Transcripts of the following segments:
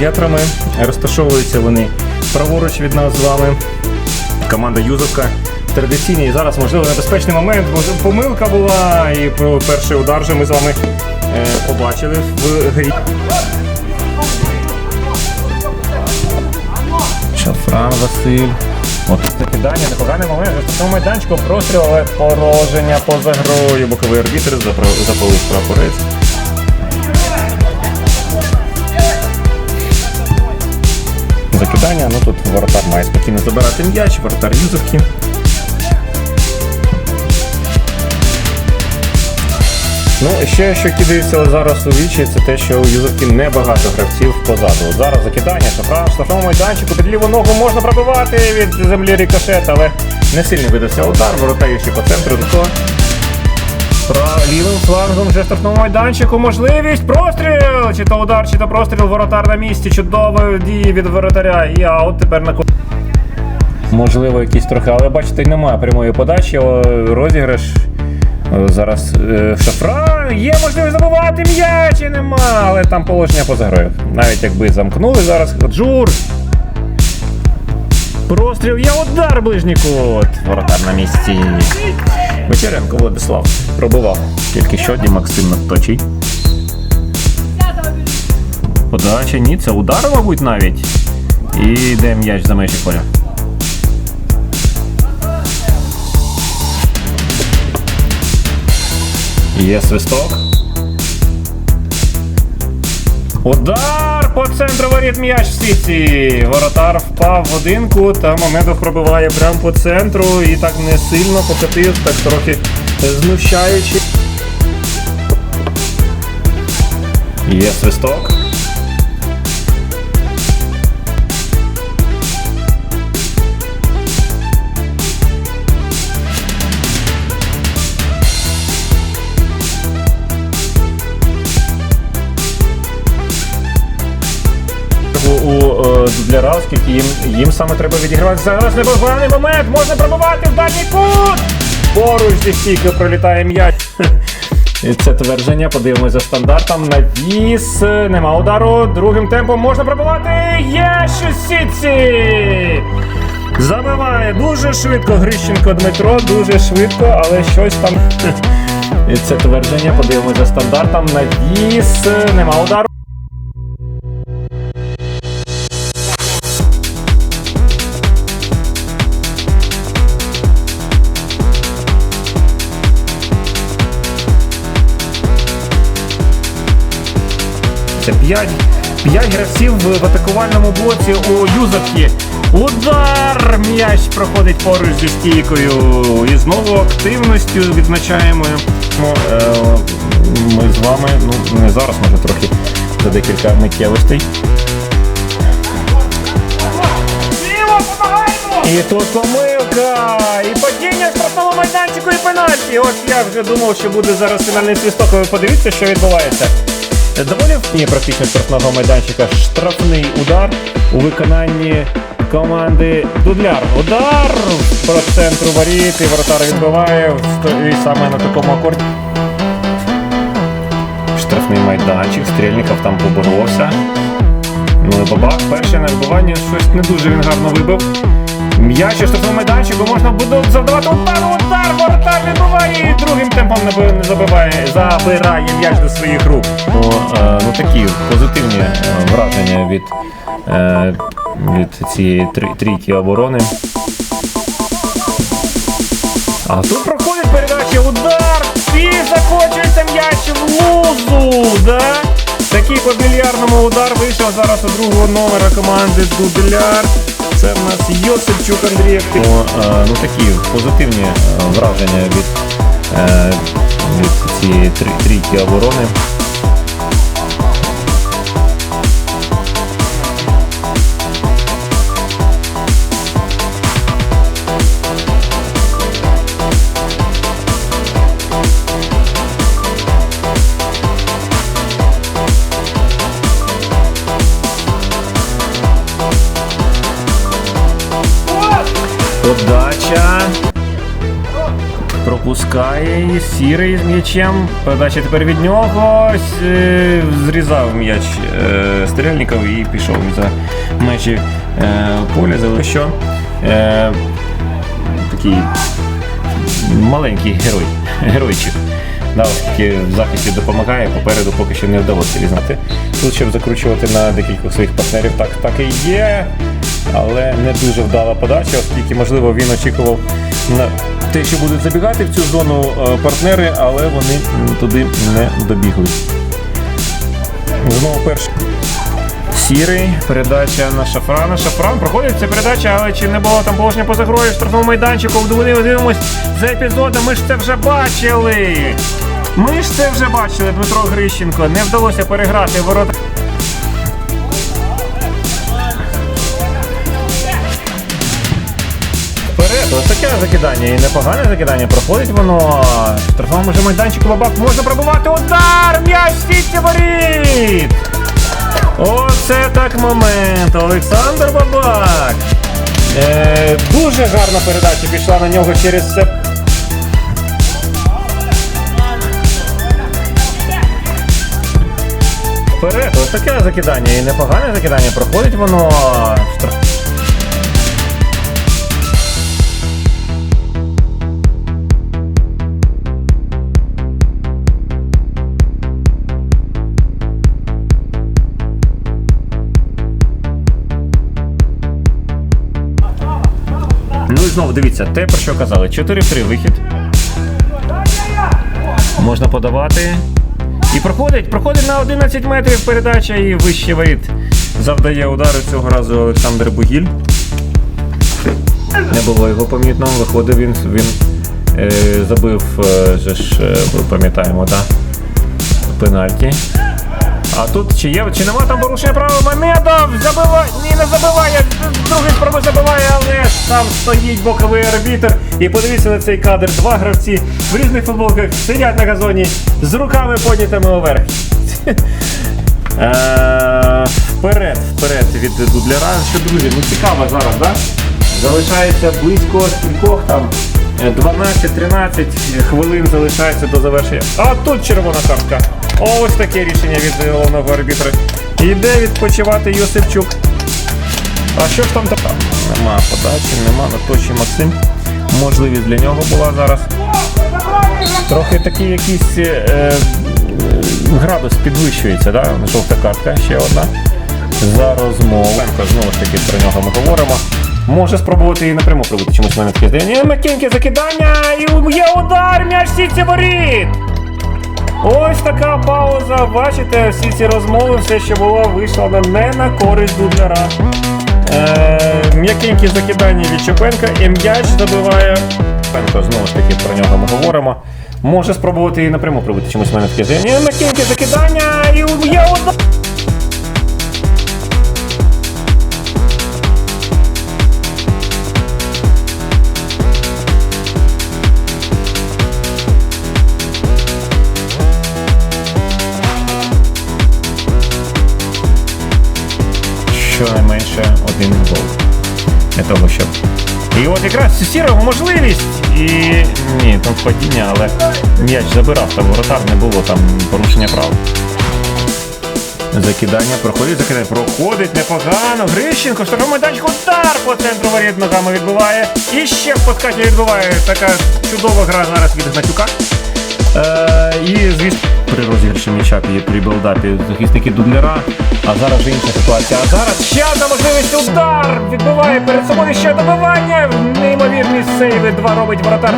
гетрами. Розташовуються вони праворуч від нас з вами. Команда Юзовка. Традиційний і зараз, можливо, небезпечний момент, бо помилка була, і перший удар же ми з вами е, побачили в грі. Шафран Василь. От закидання, непоганий момент. В цьому майданчику простріл, але пороження поза грою. Боковий арбітр запалив прапорець. Закидання, ну тут воротар має спокійно забирати м'яч, воротар Юзовки. Ну, ще що кидається зараз у вічі, це те, що у Юзовки небагато гравців позаду. От зараз закидання, шафран штрафному майданчику, під ліву ногу можна пробивати від землі рикошет, але не сильно видався удар, воротаючи по центру. То Пра- лівим флангом вже в штрафному майданчику можливість простріл! Чи то удар, чи то простріл, воротар на місці. Чудова дії від воротаря. І аут тепер на Можливо, якісь трохи, але бачите, немає прямої подачі. Розіграш. Зараз е, шафран. Є можливість забувати м'яч і нема, але там положення поза грою. Навіть якби замкнули зараз. Джур. Простріл є удар ближній кут. Воротар на місці. Вечеренко Владислав пробував. Тільки що Ді Максим надточий. Подача, ні, це удар, мабуть, навіть. І йде м'яч за межі поля. Є свисток. Удар по центру воріт м'яч в сіті. Воротар впав в одинку, та Мамедов пробиває прямо по центру і так не сильно покатив, так трохи знущаючи. Є свисток. Е, оскільки їм, їм саме треба відігравати. Зараз непоганий момент, можна пробувати в дальній кут! Поруч зі стійкою пролітає м'яч. І це твердження, подивимося за стандартом. Навіс, нема удару. Другим темпом можна пробивати. Є сітці! Забиває дуже швидко Грищенко Дмитро, дуже швидко, але щось там. І це твердження, подивимося за стандартом. Навіс, нема удару. Це 5, 5 гравців в, атакувальному блоці у Юзовки. Удар! М'яч проходить поруч зі стійкою. І знову активністю відзначаємо. Ну, е, Ми з вами, ну не зараз, може трохи за декілька миттєвостей. І тут помилка! І падіння в штрафному майданчику і пенальті. От я вже думав, що буде зараз фінальний свісток. Ви подивіться, що відбувається. Доволі практично штрафного майданчика штрафний удар у виконанні команди Дудляр. Удар по центру воріт і воротар відбиває і саме на такому акорді. Штрафний майданчик, Стрільников там поборовся. Ну і бабах, перше на вибивання щось не дуже він гарно вибив. М'яч у штрафному майданчику можна буде завдавати удар, удар, воротар відбиває і другим темпом не, забиває, забирає м'яч до своїх рук. Ну, е, ну такі позитивні е, враження від, е, від цієї трі- трійки оборони. А тут проходить передача, удар, і закочується м'яч в лузу, да? Такий по більярдному удар вийшов зараз у другого номера команди Дубляр. Це в нас Йосипчук Андрій Актив. Е, ну такі позитивні е, враження від, е, від цієї трійки оборони. Подача. пропускає і сірий з м'ячем. Передача тепер від нього. Е, Зрізав м'яч е, Стрельников і пішов за межі е, поля. Але що? Такий маленький герой. Геройчик. Да, в захисті допомагає, попереду поки що не вдалося різнати. Тут, щоб закручувати на декількох своїх партнерів, так, так і є. Але не дуже вдала подача, оскільки, можливо, він очікував на те, що будуть забігати в цю зону е, партнери, але вони туди не добігли. Знову перший. Сірий, передача на Шафрана. Шафран проходить ця передача, але чи не було там положення поза грою в штрафному майданчику? Вони дивимось за епізодом. Ми ж це вже бачили. Ми ж це вже бачили, Дмитро Грищенко. Не вдалося переграти ворота. Ось таке закидання і непогане закидання. Проходить воно. В штрафному же майданчику бабак можна пробувати удар! М'яч сітці воріт! Оце так момент. Олександр Бабак. Е, дуже гарна передача пішла на нього через це. Вперед, ось таке закидання і непогане закидання. Проходить воно. Знову дивіться, те про що казали. 4-3 вихід. Можна подавати. І проходить, проходить на 11 метрів передача і вище воріт. Завдає удару цього разу Олександр Бугіль. Не було його помітно, виходив він, він е, забив, е, ж, е, пам'ятаємо, да? пенальті. А тут чи є, чи нема там порушення права Мамедов? Забиває, ні, не забиває, другий спроби забиває, але ж там стоїть боковий арбітр. І подивіться на цей кадр. Два гравці в різних футболках сидять на газоні з руками піднятими вверх. Е, Вперед, вперед від дубляра. Що, друзі, ну цікаво зараз, так? Залишається близько скількох там. е, 12-13 хвилин залишається до завершення. А тут червона картка. Ось таке рішення від головного арбітра. Іде відпочивати Йосипчук. А що ж там така? Нема подачі, нема на точі Максим. Можливість для нього була зараз. Трохи такий якийсь е, е, градус підвищується, да? жовта картка, ще одна. За розмову. Знову ж таки про нього ми говоримо. Може спробувати і напряму пробити чомусь мене таке. Макінки закидання і є удар, м'яч в сітці воріт! Ось така пауза. Бачите, всі ці розмови, все, що було, вийшло не на користь дубляра. Е, м'якенькі закидання від Чупенка і м'яч забиває. Пенко, знову ж таки про нього ми говоримо. Може спробувати і напряму пробити чомусь мене таке. М'якенькі закидання і є удар. Для того, щоб. І от якраз сірого можливість. І ні, там падіння, але м'яч забирав, там воротар не було там порушення прав. Закидання проходить, закидання проходить непогано. Грищенко, штрафний майданчик, удар по центру воріт ногами відбиває. І ще в подкаті відбиває така чудова гра зараз від Гнатюка. Е, і звісно, при розіграші м'яча при- білдапі захисники дубляра. А зараз інша ситуація. А зараз ще одна можливість удар! відбуває перед собою ще добивання. Неймовірні сейви. Два робить воротар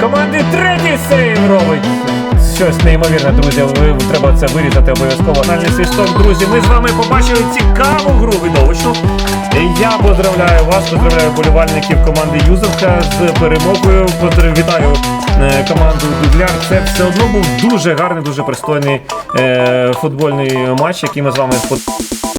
команди. Третій сейв робить. Щось неймовірне, друзі. Ви треба це вирізати обов'язково. Анальний свисток, друзі. Ми з вами побачили цікаву гру видовищну. Я поздравляю вас, поздравляю болівальників команди Юзовка з перемогою. Вітаю е, команду Дубляр. Це все одно був дуже гарний, дуже пристойний е, футбольний матч, який ми з вами